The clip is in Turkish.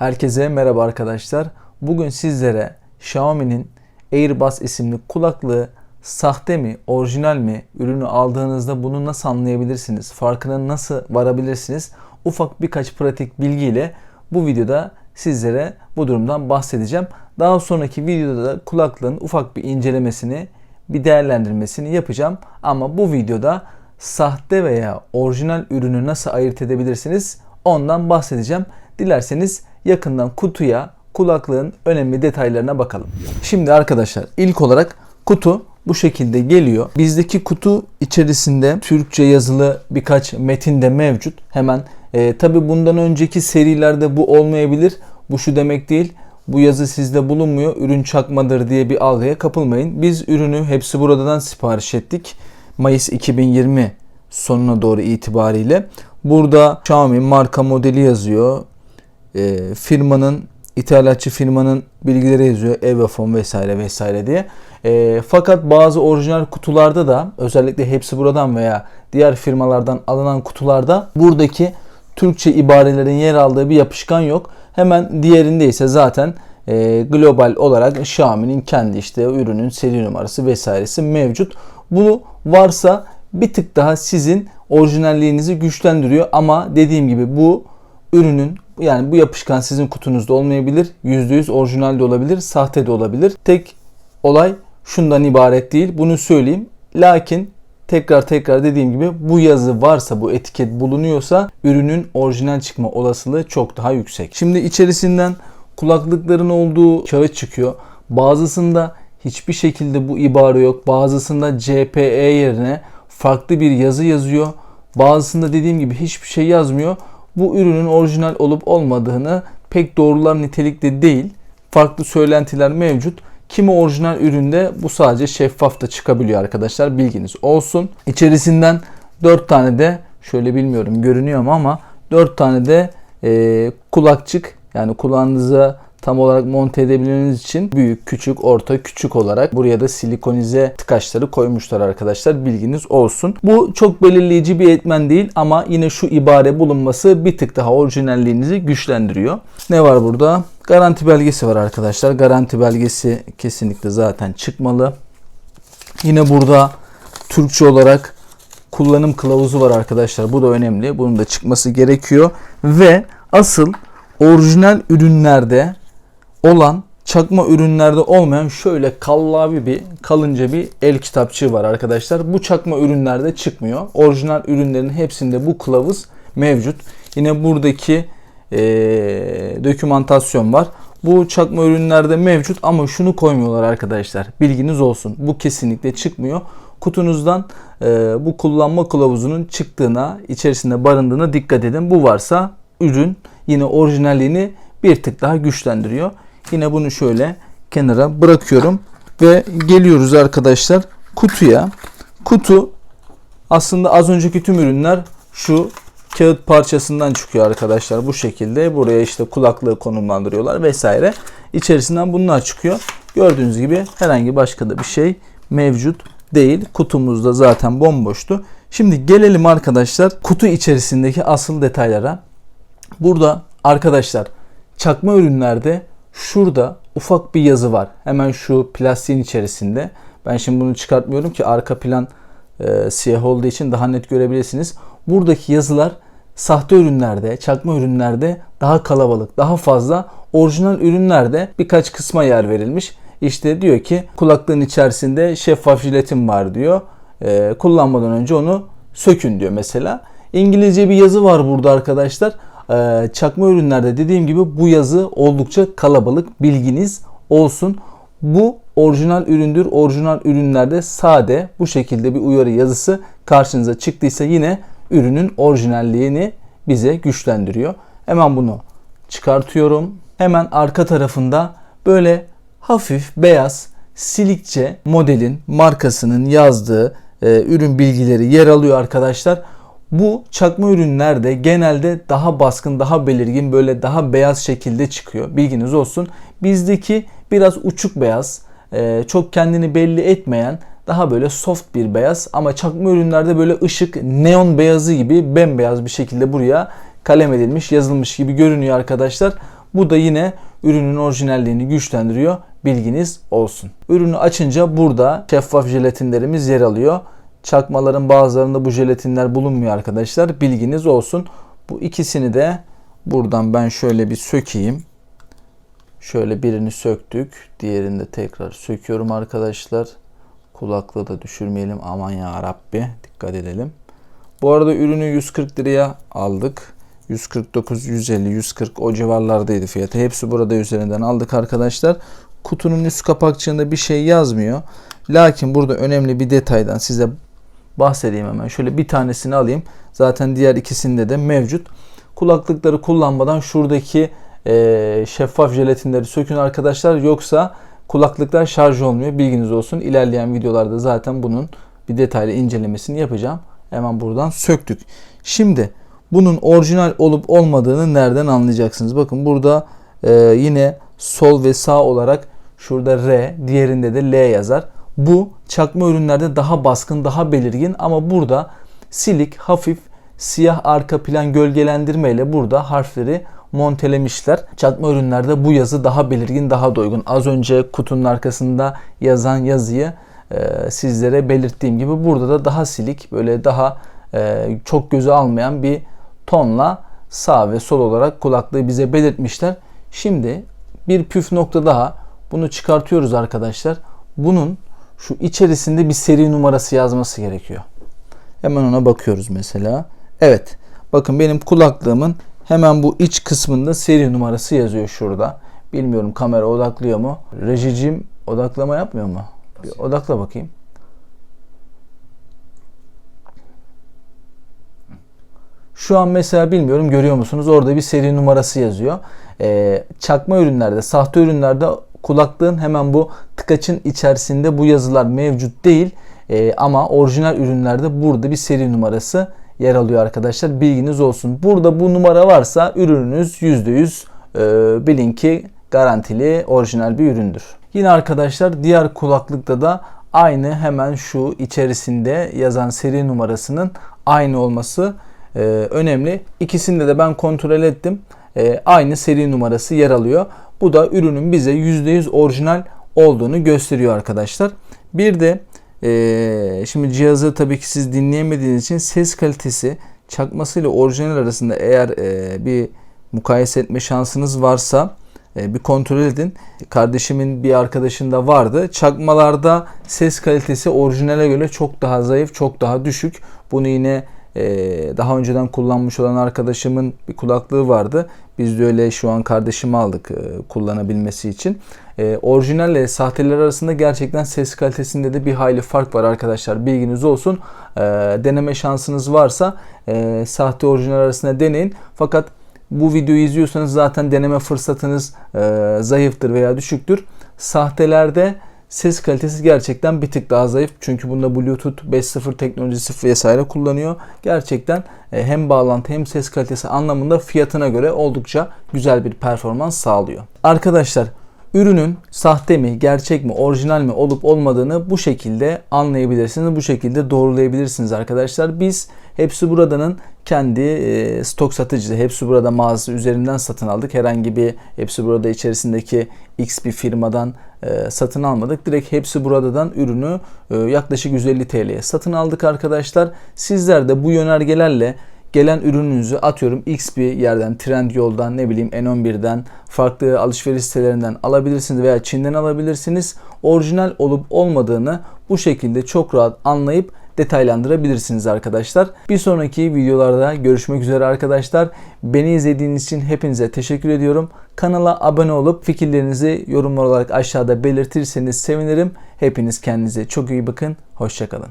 Herkese merhaba arkadaşlar. Bugün sizlere Xiaomi'nin Airbus isimli kulaklığı sahte mi, orijinal mi? Ürünü aldığınızda bunu nasıl anlayabilirsiniz? Farkına nasıl varabilirsiniz? Ufak birkaç pratik bilgiyle bu videoda sizlere bu durumdan bahsedeceğim. Daha sonraki videoda da kulaklığın ufak bir incelemesini, bir değerlendirmesini yapacağım. Ama bu videoda sahte veya orijinal ürünü nasıl ayırt edebilirsiniz? Ondan bahsedeceğim. Dilerseniz yakından kutuya, kulaklığın önemli detaylarına bakalım. Şimdi arkadaşlar ilk olarak kutu bu şekilde geliyor. Bizdeki kutu içerisinde Türkçe yazılı birkaç metin de mevcut. Hemen e, tabi bundan önceki serilerde bu olmayabilir. Bu şu demek değil. Bu yazı sizde bulunmuyor. Ürün çakmadır diye bir algıya kapılmayın. Biz ürünü hepsi buradan sipariş ettik. Mayıs 2020 sonuna doğru itibariyle. Burada Xiaomi marka modeli yazıyor. E, firmanın ithalatçı firmanın bilgileri yazıyor. Evafon vesaire vesaire diye. E, fakat bazı orijinal kutularda da özellikle hepsi buradan veya diğer firmalardan alınan kutularda buradaki Türkçe ibarelerin yer aldığı bir yapışkan yok. Hemen diğerinde ise zaten e, global olarak Xiaomi'nin kendi işte ürünün seri numarası vesairesi mevcut. Bunu varsa bir tık daha sizin orijinalliğinizi güçlendiriyor ama dediğim gibi bu ürünün yani bu yapışkan sizin kutunuzda olmayabilir. %100 orijinal de olabilir, sahte de olabilir. Tek olay şundan ibaret değil. Bunu söyleyeyim. Lakin tekrar tekrar dediğim gibi bu yazı varsa, bu etiket bulunuyorsa ürünün orijinal çıkma olasılığı çok daha yüksek. Şimdi içerisinden kulaklıkların olduğu kağıt çıkıyor. Bazısında hiçbir şekilde bu ibare yok. Bazısında CPE yerine farklı bir yazı yazıyor. Bazısında dediğim gibi hiçbir şey yazmıyor. Bu ürünün orijinal olup olmadığını pek doğrular nitelikte değil. Farklı söylentiler mevcut. Kimi orijinal üründe bu sadece şeffaf da çıkabiliyor arkadaşlar. Bilginiz olsun. İçerisinden 4 tane de şöyle bilmiyorum görünüyor mu ama 4 tane de e, kulakçık yani kulağınıza tam olarak monte edebilmeniz için büyük, küçük, orta, küçük olarak buraya da silikonize tıkaçları koymuşlar arkadaşlar. Bilginiz olsun. Bu çok belirleyici bir etmen değil ama yine şu ibare bulunması bir tık daha orijinalliğinizi güçlendiriyor. Ne var burada? Garanti belgesi var arkadaşlar. Garanti belgesi kesinlikle zaten çıkmalı. Yine burada Türkçe olarak kullanım kılavuzu var arkadaşlar. Bu da önemli. Bunun da çıkması gerekiyor. Ve asıl orijinal ürünlerde olan çakma ürünlerde olmayan şöyle kallavi bir kalınca bir el kitapçığı var arkadaşlar. Bu çakma ürünlerde çıkmıyor. Orijinal ürünlerin hepsinde bu kılavuz mevcut. Yine buradaki e, dokümantasyon var. Bu çakma ürünlerde mevcut ama şunu koymuyorlar arkadaşlar. Bilginiz olsun. Bu kesinlikle çıkmıyor. Kutunuzdan e, bu kullanma kılavuzunun çıktığına, içerisinde barındığına dikkat edin. Bu varsa ürün yine orijinalliğini bir tık daha güçlendiriyor. Yine bunu şöyle kenara bırakıyorum ve geliyoruz arkadaşlar kutuya. Kutu aslında az önceki tüm ürünler şu kağıt parçasından çıkıyor arkadaşlar bu şekilde. Buraya işte kulaklığı konumlandırıyorlar vesaire. İçerisinden bunlar çıkıyor. Gördüğünüz gibi herhangi başka da bir şey mevcut değil. Kutumuzda zaten bomboştu. Şimdi gelelim arkadaşlar kutu içerisindeki asıl detaylara. Burada arkadaşlar çakma ürünlerde şurada ufak bir yazı var. Hemen şu plastiğin içerisinde. Ben şimdi bunu çıkartmıyorum ki arka plan e, siyah olduğu için daha net görebilirsiniz. Buradaki yazılar sahte ürünlerde, çakma ürünlerde daha kalabalık, daha fazla. Orijinal ürünlerde birkaç kısma yer verilmiş. İşte diyor ki kulaklığın içerisinde şeffaf jiletim var diyor. E, kullanmadan önce onu sökün diyor mesela. İngilizce bir yazı var burada arkadaşlar. E, çakma ürünlerde dediğim gibi bu yazı oldukça kalabalık. Bilginiz olsun. Bu orijinal üründür. Orijinal ürünlerde sade bu şekilde bir uyarı yazısı karşınıza çıktıysa yine ürünün orijinalliğini bize güçlendiriyor. Hemen bunu çıkartıyorum. Hemen arka tarafında böyle hafif beyaz silikçe modelin markasının yazdığı e, ürün bilgileri yer alıyor arkadaşlar. Bu çakma ürünlerde genelde daha baskın, daha belirgin, böyle daha beyaz şekilde çıkıyor. Bilginiz olsun. Bizdeki biraz uçuk beyaz, e, çok kendini belli etmeyen, daha böyle soft bir beyaz ama çakma ürünlerde böyle ışık, neon beyazı gibi bembeyaz bir şekilde buraya kalem edilmiş, yazılmış gibi görünüyor arkadaşlar. Bu da yine ürünün orijinalliğini güçlendiriyor. Bilginiz olsun. Ürünü açınca burada şeffaf jelatinlerimiz yer alıyor. Çakmaların bazılarında bu jelatinler bulunmuyor arkadaşlar. Bilginiz olsun. Bu ikisini de buradan ben şöyle bir sökeyim. Şöyle birini söktük. Diğerini de tekrar söküyorum arkadaşlar. Kulaklığı da düşürmeyelim. Aman ya Rabbi. Dikkat edelim. Bu arada ürünü 140 liraya aldık. 149, 150, 140 o civarlardaydı fiyatı. Hepsi burada üzerinden aldık arkadaşlar. Kutunun üst kapakçığında bir şey yazmıyor. Lakin burada önemli bir detaydan size bahsedeyim hemen. Şöyle bir tanesini alayım. Zaten diğer ikisinde de mevcut. Kulaklıkları kullanmadan şuradaki e, şeffaf jelatinleri sökün arkadaşlar. Yoksa kulaklıklar şarj olmuyor. Bilginiz olsun. İlerleyen videolarda zaten bunun bir detaylı incelemesini yapacağım. Hemen buradan söktük. Şimdi bunun orijinal olup olmadığını nereden anlayacaksınız? Bakın burada e, yine sol ve sağ olarak şurada R, diğerinde de L yazar. Bu çakma ürünlerde daha baskın, daha belirgin ama burada silik, hafif siyah arka plan gölgelendirme ile burada harfleri montelemişler. Çakma ürünlerde bu yazı daha belirgin, daha doygun. Az önce kutunun arkasında yazan yazıyı e, sizlere belirttiğim gibi burada da daha silik, böyle daha e, çok gözü almayan bir tonla sağ ve sol olarak kulaklığı bize belirtmişler. Şimdi bir püf nokta daha. Bunu çıkartıyoruz arkadaşlar. Bunun şu içerisinde bir seri numarası yazması gerekiyor. Hemen ona bakıyoruz mesela. Evet. Bakın benim kulaklığımın hemen bu iç kısmında seri numarası yazıyor şurada. Bilmiyorum kamera odaklıyor mu? Rejicim odaklama yapmıyor mu? Bir odakla bakayım. Şu an mesela bilmiyorum görüyor musunuz? Orada bir seri numarası yazıyor. Ee, çakma ürünlerde, sahte ürünlerde kulaklığın hemen bu tıkaçın içerisinde bu yazılar mevcut değil. Ee, ama orijinal ürünlerde burada bir seri numarası yer alıyor arkadaşlar. Bilginiz olsun. Burada bu numara varsa ürününüz %100 e, bilin ki garantili orijinal bir üründür. Yine arkadaşlar diğer kulaklıkta da aynı hemen şu içerisinde yazan seri numarasının aynı olması e, önemli. İkisinde de ben kontrol ettim. E, aynı seri numarası yer alıyor. Bu da ürünün bize %100 orijinal olduğunu gösteriyor arkadaşlar. Bir de e, şimdi cihazı tabii ki siz dinleyemediğiniz için ses kalitesi çakması ile orijinal arasında eğer e, bir mukayese etme şansınız varsa e, bir kontrol edin. Kardeşimin bir arkadaşında vardı. Çakmalarda ses kalitesi orijinale göre çok daha zayıf, çok daha düşük. Bunu yine daha önceden kullanmış olan arkadaşımın bir kulaklığı vardı. Biz de öyle şu an kardeşimi aldık e, kullanabilmesi için. E, orijinalle sahteler arasında gerçekten ses kalitesinde de bir hayli fark var arkadaşlar. Bilginiz olsun. E, deneme şansınız varsa e, sahte orijinal arasında deneyin. Fakat bu videoyu izliyorsanız zaten deneme fırsatınız e, zayıftır veya düşüktür. Sahtelerde ses kalitesi gerçekten bir tık daha zayıf. Çünkü bunda Bluetooth 5.0 teknolojisi vesaire kullanıyor. Gerçekten e, hem bağlantı hem ses kalitesi anlamında fiyatına göre oldukça güzel bir performans sağlıyor. Arkadaşlar ürünün sahte mi, gerçek mi, orijinal mi olup olmadığını bu şekilde anlayabilirsiniz. Bu şekilde doğrulayabilirsiniz arkadaşlar. Biz Hepsi Burada'nın kendi e, stok satıcısı Hepsi Burada mağazası üzerinden satın aldık. Herhangi bir Hepsi Burada içerisindeki X bir firmadan e, satın almadık. Direkt Hepsi Burada'dan ürünü e, yaklaşık 150 TL'ye satın aldık arkadaşlar. Sizler de bu yönergelerle gelen ürününüzü atıyorum X bir yerden, Trendyol'dan, ne bileyim N11'den, farklı alışveriş sitelerinden alabilirsiniz veya Çin'den alabilirsiniz. Orijinal olup olmadığını bu şekilde çok rahat anlayıp detaylandırabilirsiniz arkadaşlar. Bir sonraki videolarda görüşmek üzere arkadaşlar. Beni izlediğiniz için hepinize teşekkür ediyorum. Kanala abone olup fikirlerinizi yorumlar olarak aşağıda belirtirseniz sevinirim. Hepiniz kendinize çok iyi bakın. Hoşçakalın.